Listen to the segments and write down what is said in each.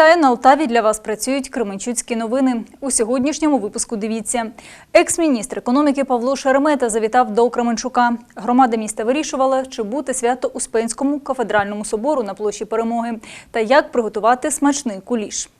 Вітаю на Алтаві. Для вас працюють Кременчуцькі новини. У сьогоднішньому випуску дивіться. Екс-міністр економіки Павло Шеремета завітав до Кременчука. Громада міста вирішувала, чи бути свято Успенському кафедральному собору на площі Перемоги та як приготувати смачний куліш.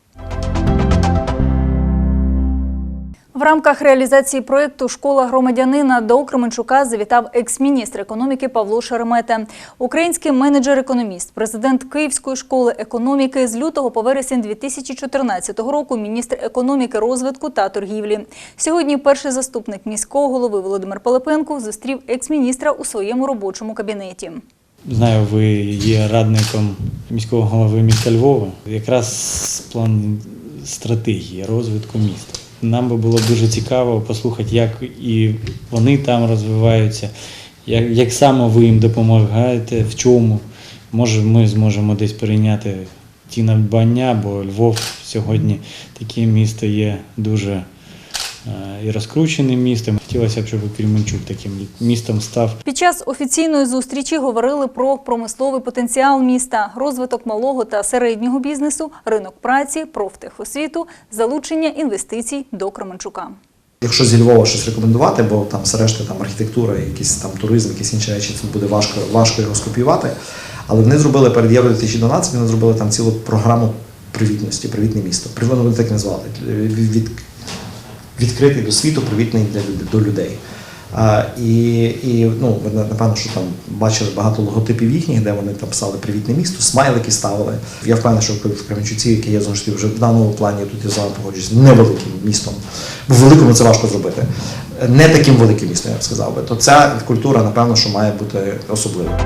В рамках реалізації проєкту Школа громадянина до Кременчука завітав екс-міністр економіки Павло Шеремета. Український менеджер-економіст, президент Київської школи економіки з лютого по вересень 2014 року, міністр економіки, розвитку та торгівлі. Сьогодні перший заступник міського голови Володимир Пилипенко зустрів екс-міністра у своєму робочому кабінеті. Знаю, ви є радником міського голови міста Львова. Якраз план стратегії розвитку міста. Нам би було дуже цікаво послухати, як і вони там розвиваються, як, як саме ви їм допомагаєте, в чому. Може, ми зможемо десь перейняти ті надбання, бо Львов сьогодні таке місто є дуже і розкрученим містом. Хотілося б, щоб Кременчук таким містом став. Під час офіційної зустрічі говорили про промисловий потенціал міста, розвиток малого та середнього бізнесу, ринок праці, профтехосвіту, залучення інвестицій до Кременчука. Якщо зі Львова щось рекомендувати, бо там все решта там архітектура, якийсь там туризм, якісь інші речі, це буде важко, важко його скопіювати. Але вони зробили перед Євро 2012, вони зробили там цілу програму привітності, привітне місто. Привітно вони так назвали. Від, відкритий до світу, привітний для до людей. А, і, і ну, ви напевно, що там бачили багато логотипів їхніх, де вони там писали привітне місто, смайлики ставили. Я впевнений, що в Кременчуці, яке є знову вже в даному плані, тут я з вами погоджуюсь, невеликим містом. Бо великому це важко зробити. Не таким великим містом, я б сказав би. То ця культура, напевно, що має бути особливою.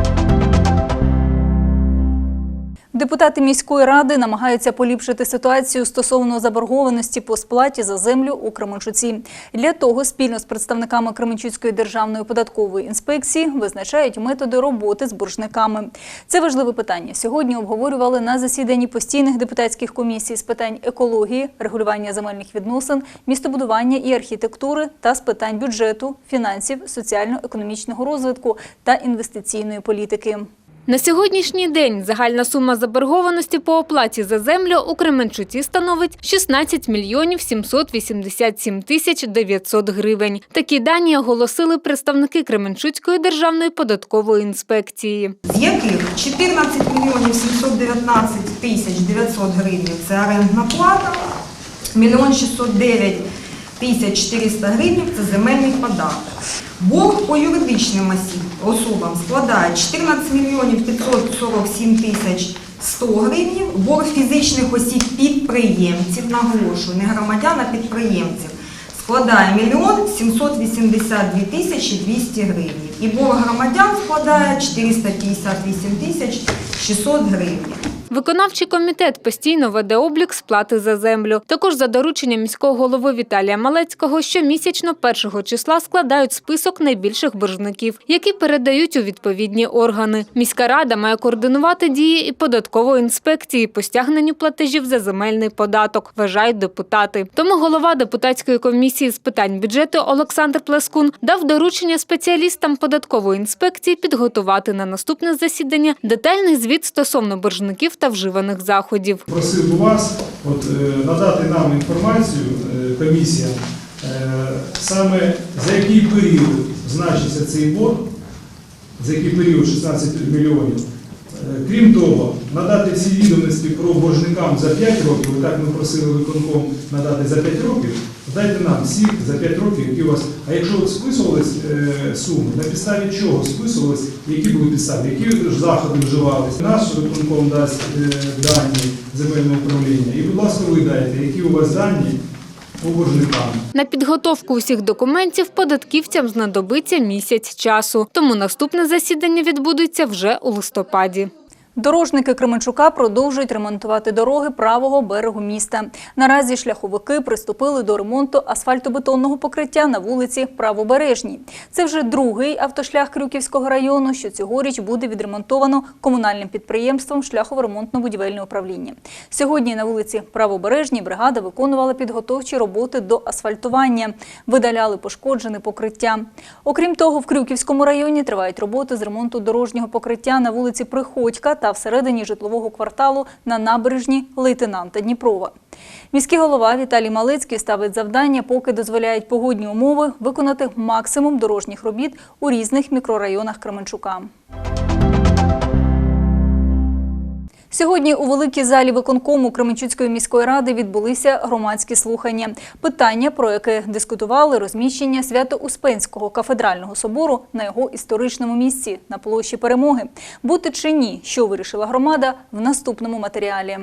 Депутати міської ради намагаються поліпшити ситуацію стосовно заборгованості по сплаті за землю у Кременчуці. Для того спільно з представниками Кременчуцької державної податкової інспекції визначають методи роботи з боржниками. Це важливе питання. Сьогодні обговорювали на засіданні постійних депутатських комісій з питань екології, регулювання земельних відносин, містобудування і архітектури та з питань бюджету, фінансів, соціально-економічного розвитку та інвестиційної політики. На сьогоднішній день загальна сума заборгованості по оплаті за землю у Кременчуці становить 16 мільйонів 787 тисяч 900 гривень. Такі дані оголосили представники Кременчуцької державної податкової інспекції. з яких 14 мільйонів 719 тисяч 900 гривень – це орендна плата, мільйон 609 тисяч 400 гривень – це земельний податок. Борг по юридичним особам складає 14 мільйонів 547 тисяч 100 гривень, борг фізичних осіб підприємців, наголошую, не громадян, а підприємців, складає мільйон 782 тисячі 200 гривень. І борг громадян складає 458 тисяч 600 гривень. Виконавчий комітет постійно веде облік сплати за землю. Також за дорученням міського голови Віталія Малецького щомісячно першого числа складають список найбільших боржників, які передають у відповідні органи. Міська рада має координувати дії і податкової інспекції по стягненню платежів за земельний податок, вважають депутати. Тому голова депутатської комісії з питань бюджету Олександр Плескун дав доручення спеціалістам податкової інспекції підготувати на наступне засідання детальний звіт стосовно боржників та вживаних заходів. Просив би вас от, е, надати нам інформацію, комісіям, комісія, е, саме за який період значиться цей борг, за який період 16 мільйонів. Е, Крім того, надати всі відомості про боржникам за 5 років, так ми просили виконком надати за 5 років, дайте нам всі за 5 років, які у вас. А якщо списувались е, суми, на підставі чого списувались, які були підстави, які заходи вживалися. Наш виконком дасть е, дані земельного управління. І, будь ласка, ви дайте, які у вас дані. На підготовку усіх документів податківцям знадобиться місяць часу, тому наступне засідання відбудеться вже у листопаді. Дорожники Кременчука продовжують ремонтувати дороги правого берегу міста. Наразі шляховики приступили до ремонту асфальтобетонного покриття на вулиці Правобережній. Це вже другий автошлях Крюківського району, що цьогоріч буде відремонтовано комунальним підприємством шляхово-ремонтно-будівельне управління. Сьогодні на вулиці Правобережній бригада виконувала підготовчі роботи до асфальтування, видаляли пошкоджене покриття. Окрім того, в Крюківському районі тривають роботи з ремонту дорожнього покриття на вулиці Приходька та всередині житлового кварталу на набережні лейтенанта Дніпрова. Міський голова Віталій Малицький ставить завдання, поки дозволяють погодні умови, виконати максимум дорожніх робіт у різних мікрорайонах Кременчука. Сьогодні у великій залі виконкому Кременчуцької міської ради відбулися громадські слухання. Питання, про яке дискутували, розміщення Свято-Успенського кафедрального собору на його історичному місці на площі Перемоги. Бути чи ні, що вирішила громада в наступному матеріалі.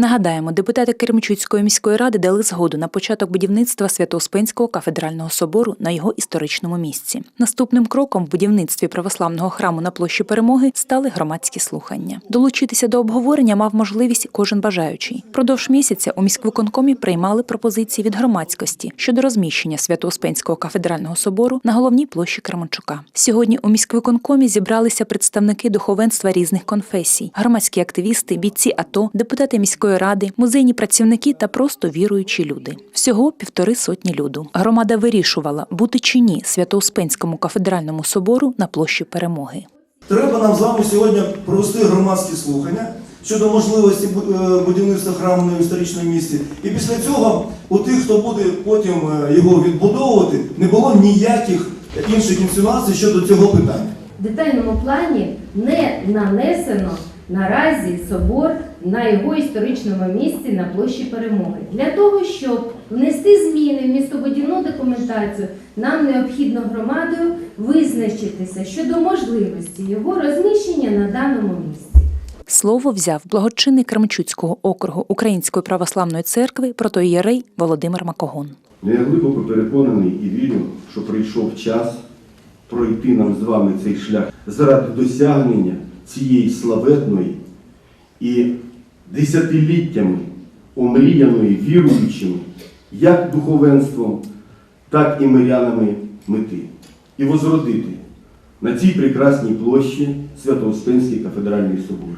Нагадаємо, депутати Кермчуцької міської ради дали згоду на початок будівництва Свято-Успенського кафедрального собору на його історичному місці. Наступним кроком в будівництві православного храму на площі Перемоги стали громадські слухання. Долучитися до обговорення мав можливість кожен бажаючий. Продовж місяця у міськвиконкомі приймали пропозиції від громадськості щодо розміщення Свято-Успенського кафедрального собору на головній площі Кременчука. Сьогодні у міськвиконкомі зібралися представники духовенства різних конфесій, громадські активісти, бійці АТО, депутати міської ради, музейні працівники та просто віруючі люди. Всього півтори сотні люду. Громада вирішувала, бути чи ні Свято-Успенському кафедральному собору на площі Перемоги. Треба нам з вами сьогодні провести громадські слухання щодо можливості е, будівництва храму на історичному місці. І після цього у тих, хто буде потім е, його відбудовувати, не було ніяких інших інсинуацій щодо цього питання. В детальному плані не нанесено наразі собор на його історичному місці на площі Перемоги. Для того, щоб внести зміни в містобудівну документацію, нам необхідно громадою визначитися щодо можливості його розміщення на даному місці. Слово взяв благочинний Кремчуцького округу Української православної церкви протоієрей Володимир Макогон. Ну, я глибоко переконаний і вірю, що прийшов час пройти нам з вами цей шлях заради досягнення цієї славетної і десятиліттями омріяної віруючими, як духовенством, так і мирянами мети. І возродити на цій прекрасній площі Свято-Успенський кафедральний собор,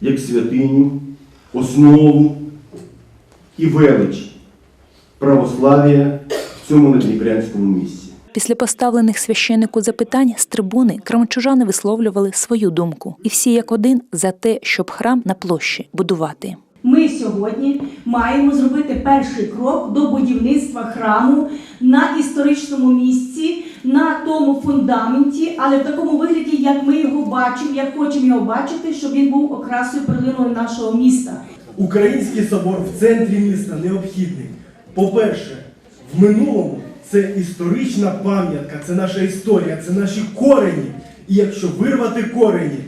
як святиню, основу і велич православ'я в цьому надніпрянському місці. Після поставлених священнику запитань з трибуни крамчужани висловлювали свою думку, і всі як один за те, щоб храм на площі будувати. Ми сьогодні маємо зробити перший крок до будівництва храму на історичному місці, на тому фундаменті, але в такому вигляді, як ми його бачимо, як хочемо його бачити, щоб він був окрасою перлиною нашого міста. Український собор в центрі міста необхідний. По-перше, в минулому це історична пам'ятка, це наша історія, це наші корені. І якщо вирвати корені,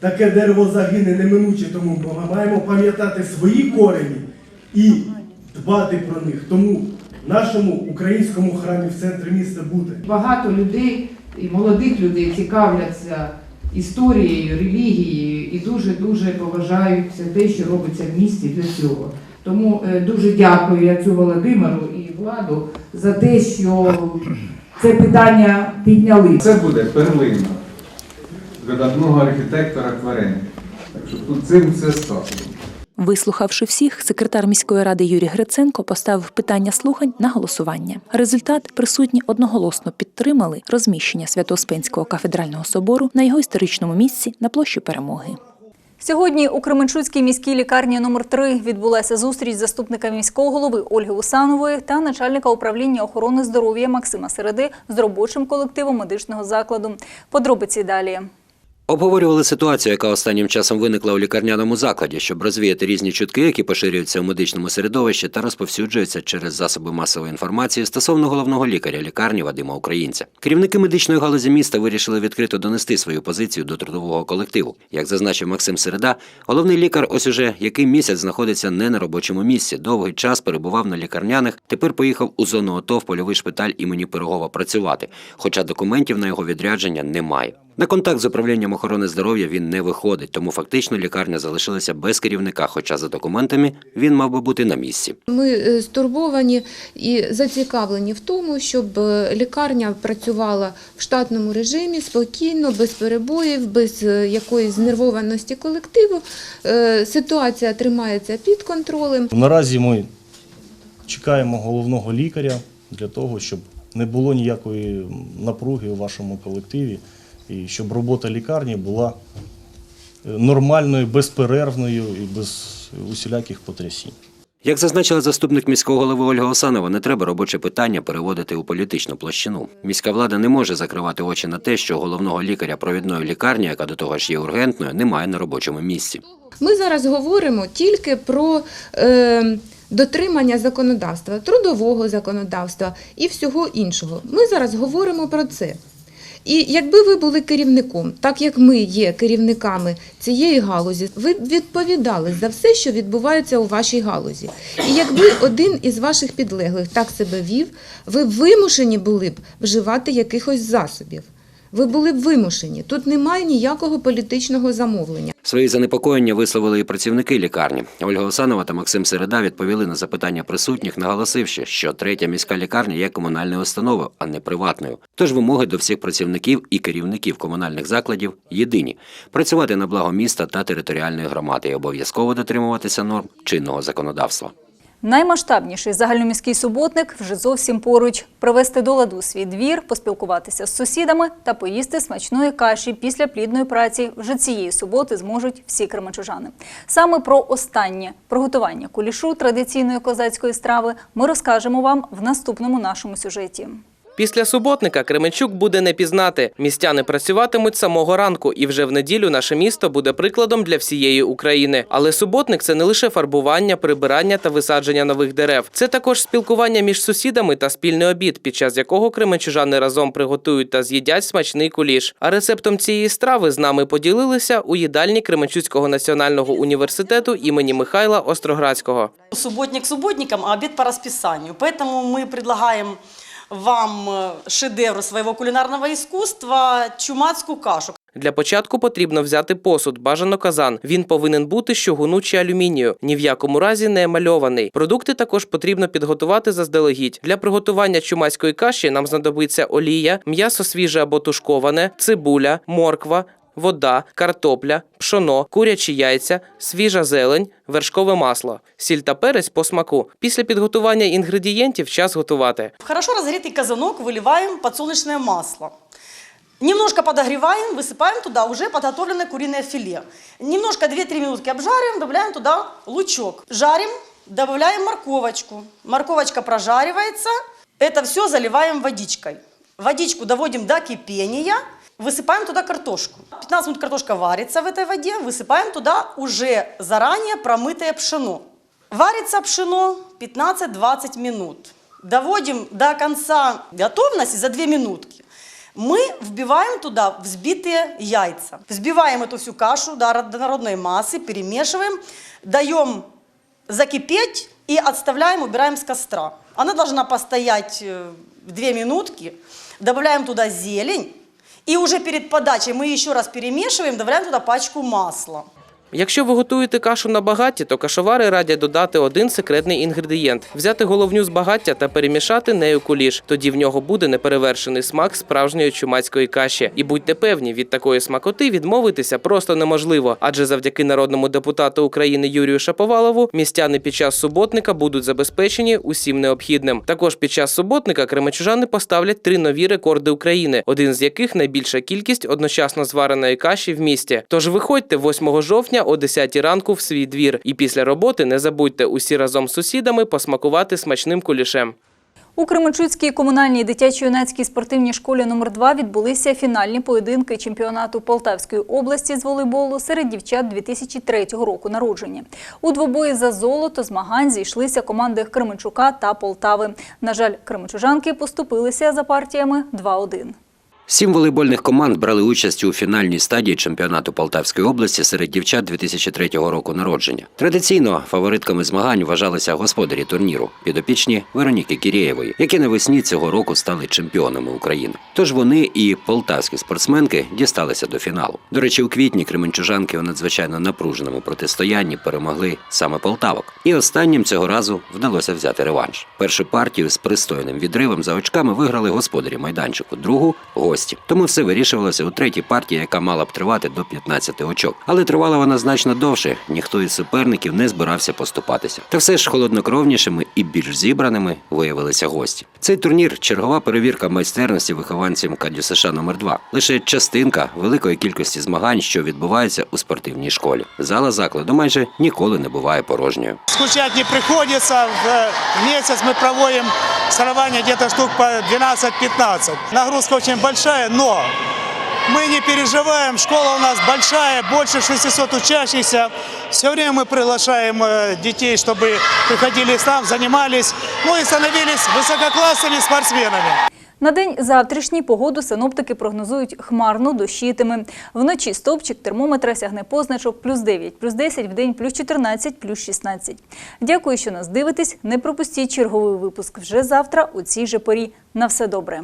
таке дерево загине неминуче, тому ми маємо пам'ятати свої корені і дбати про них. Тому нашому українському храмі в центрі міста бути. Багато людей і молодих людей цікавляться історією, релігією і дуже-дуже поважають те, що робиться в місті для цього. Тому е, дуже дякую я цю Володимиру владу за те, що це питання підняли. Це буде перлина видатного архітектора Кваренка. Так що тут цим все сказано. Вислухавши всіх, секретар міської ради Юрій Гриценко поставив питання слухань на голосування. Результат присутні одноголосно підтримали розміщення Свято-Успенського кафедрального собору на його історичному місці на площі Перемоги. Сьогодні у Кременчуцькій міській лікарні номер 3 відбулася зустріч заступника міського голови Ольги Усанової та начальника управління охорони здоров'я Максима Середи з робочим колективом медичного закладу. Подробиці далі. Обговорювали ситуацію, яка останнім часом виникла у лікарняному закладі, щоб розвіяти різні чутки, які поширюються у медичному середовищі та розповсюджуються через засоби масової інформації стосовно головного лікаря лікарні Вадима Українця. Керівники медичної галузі міста вирішили відкрито донести свою позицію до трудового колективу. Як зазначив Максим Середа, головний лікар ось уже який місяць знаходиться не на робочому місці. Довгий час перебував на лікарняних. Тепер поїхав у зону АТО в польовий шпиталь імені Пирогова працювати, хоча документів на його відрядження немає. На контакт з управлінням охорони здоров'я він не виходить, тому фактично лікарня залишилася без керівника. Хоча за документами він мав би бути на місці. Ми е, стурбовані і зацікавлені в тому, щоб е, лікарня працювала в штатному режимі спокійно, без перебоїв, без е, якоїсь знервованості колективу. Ситуація тримається під контролем. Наразі ми чекаємо головного лікаря для того, щоб не було ніякої напруги у вашому колективі і щоб робота лікарні була нормальною, безперервною і без усіляких потрясінь. Як зазначила заступник міського голови Ольга Осанова, не треба робоче питання переводити у політичну площину. Міська влада не може закривати очі на те, що головного лікаря провідної лікарні, яка до того ж є ургентною, немає на робочому місці. Ми зараз говоримо тільки про е, дотримання законодавства, трудового законодавства і всього іншого. Ми зараз говоримо про це. І якби ви були керівником, так як ми є керівниками цієї галузі, ви б відповідали за все, що відбувається у вашій галузі. І якби один із ваших підлеглих так себе вів, ви вимушені були б вживати якихось засобів. Ви були б вимушені. Тут немає ніякого політичного замовлення. Свої занепокоєння висловили і працівники лікарні. Ольга Осанова та Максим Середа відповіли на запитання присутніх, наголосивши, що третя міська лікарня є комунальною установою, а не приватною. Тож вимоги до всіх працівників і керівників комунальних закладів єдині: працювати на благо міста та територіальної громади і обов'язково дотримуватися норм чинного законодавства. Наймасштабніший загальноміський суботник вже зовсім поруч. Привести до ладу свій двір, поспілкуватися з сусідами та поїсти смачної каші після плідної праці вже цієї суботи зможуть всі кременчужани. Саме про останнє приготування кулішу традиційної козацької страви ми розкажемо вам в наступному нашому сюжеті. Після суботника Кременчук буде не пізнати. Містяни працюватимуть самого ранку, і вже в неділю наше місто буде прикладом для всієї України. Але суботник це не лише фарбування, прибирання та висадження нових дерев. Це також спілкування між сусідами та спільний обід, під час якого кременчужани разом приготують та з'їдять смачний куліш. А рецептом цієї страви з нами поділилися у їдальні Кременчуцького національного університету імені Михайла Остроградського. Субботник субботником, а обед по расписанию. Поэтому мы предлагаем вам э, шедевр своего кулинарного искусства – чумацкую кашу. Для початку потрібно взяти посуд, бажано казан. Він повинен бути з чугуну чи алюмінію, ні в якому разі не емальований. Продукти також потрібно підготувати заздалегідь. Для приготування чумацької каші нам знадобиться олія, м'ясо свіже або тушковане, цибуля, морква Вода, картопля, пшоно, курячі яйця, свіжа зелень, вершкове масло, сіль та перець по смаку. Після підготування інгредієнтів час готувати. В хорошо разогретый казанок выливаем подсолнечное масло. Немножко подогреваем, высыпаем туда уже подготовленное куриное филе. Немножко 2-3 минутки обжариваем, добавляем туда лучок. Жарим, добавляем морковочку. Морковочка прожаривается. Это все заливаем водичкой. Водичку доводим до кипения. Высыпаем туда картошку. 15 минут картошка варится в этой воде. Высыпаем туда уже заранее промытое пшено. Варится пшено 15-20 минут. Доводим до конца готовности за 2 минутки. Мы вбиваем туда взбитые яйца. Взбиваем эту всю кашу до однородной массы, перемешиваем, даем закипеть и отставляем, убираем с костра. Она должна постоять э, 2 минутки. Добавляем туда зелень. И уже перед подачей мы еще раз перемешиваем, добавляем туда пачку масла. Якщо ви готуєте кашу на багатті, то кашовари радять додати один секретний інгредієнт: взяти головню з багаття та перемішати нею куліш. Тоді в нього буде неперевершений смак справжньої чумацької каші. І будьте певні, від такої смакоти відмовитися просто неможливо. Адже завдяки народному депутату України Юрію Шаповалову містяни під час суботника будуть забезпечені усім необхідним. Також під час суботника кремечужани поставлять три нові рекорди України, один з яких найбільша кількість одночасно звареної каші в місті. Тож виходьте 8 жовтня о 10 ранку в свій двір. І після роботи не забудьте усі разом з сусідами посмакувати смачним кулішем. У Кременчуцькій комунальній дитячо-юнацькій спортивній школі номер 2 відбулися фінальні поєдинки чемпіонату Полтавської області з волейболу серед дівчат 2003 року народження. У двобої за золото змагань зійшлися команди Кременчука та Полтави. На жаль, кременчужанки поступилися за партіями 2-1. Сім волейбольних команд брали участь у фінальній стадії чемпіонату Полтавської області серед дівчат 2003 року народження. Традиційно фаворитками змагань вважалися господарі турніру, підопічні Вероніки Кірєєвої, які навесні цього року стали чемпіонами України. Тож вони і полтавські спортсменки дісталися до фіналу. До речі, у квітні кременчужанки у надзвичайно напруженому протистоянні перемогли саме полтавок. І останнім цього разу вдалося взяти реванш. Першу партію з пристойним відривом за очками виграли господарі майданчику, другу гості гості. Тому все вирішувалося у третій партії, яка мала б тривати до 15 очок. Але тривала вона значно довше. Ніхто із суперників не збирався поступатися. Та все ж холоднокровнішими і більш зібраними виявилися гості. Цей турнір чергова перевірка майстерності вихованців Кадю США номер 2 Лише частинка великої кількості змагань, що відбуваються у спортивній школі. Зала закладу майже ніколи не буває порожньою. Скучать не приходится. В месяц мы проводим соревнования где-то штук по 12-15. Нагрузка очень большая, но мы не переживаем. Школа у нас большая, больше 600 учащихся. Все время мы приглашаем э, детей, чтобы приходили к нам, занимались, ну и становились высококлассными спортсменами. На день завтрашній погоду синоптики прогнозують хмарно, дощитиме. Вночі стовпчик термометра сягне позначок плюс 9, плюс 10, в день плюс 14, плюс 16. Дякую, що нас дивитесь. Не пропустіть черговий випуск вже завтра у цій же порі. На все добре.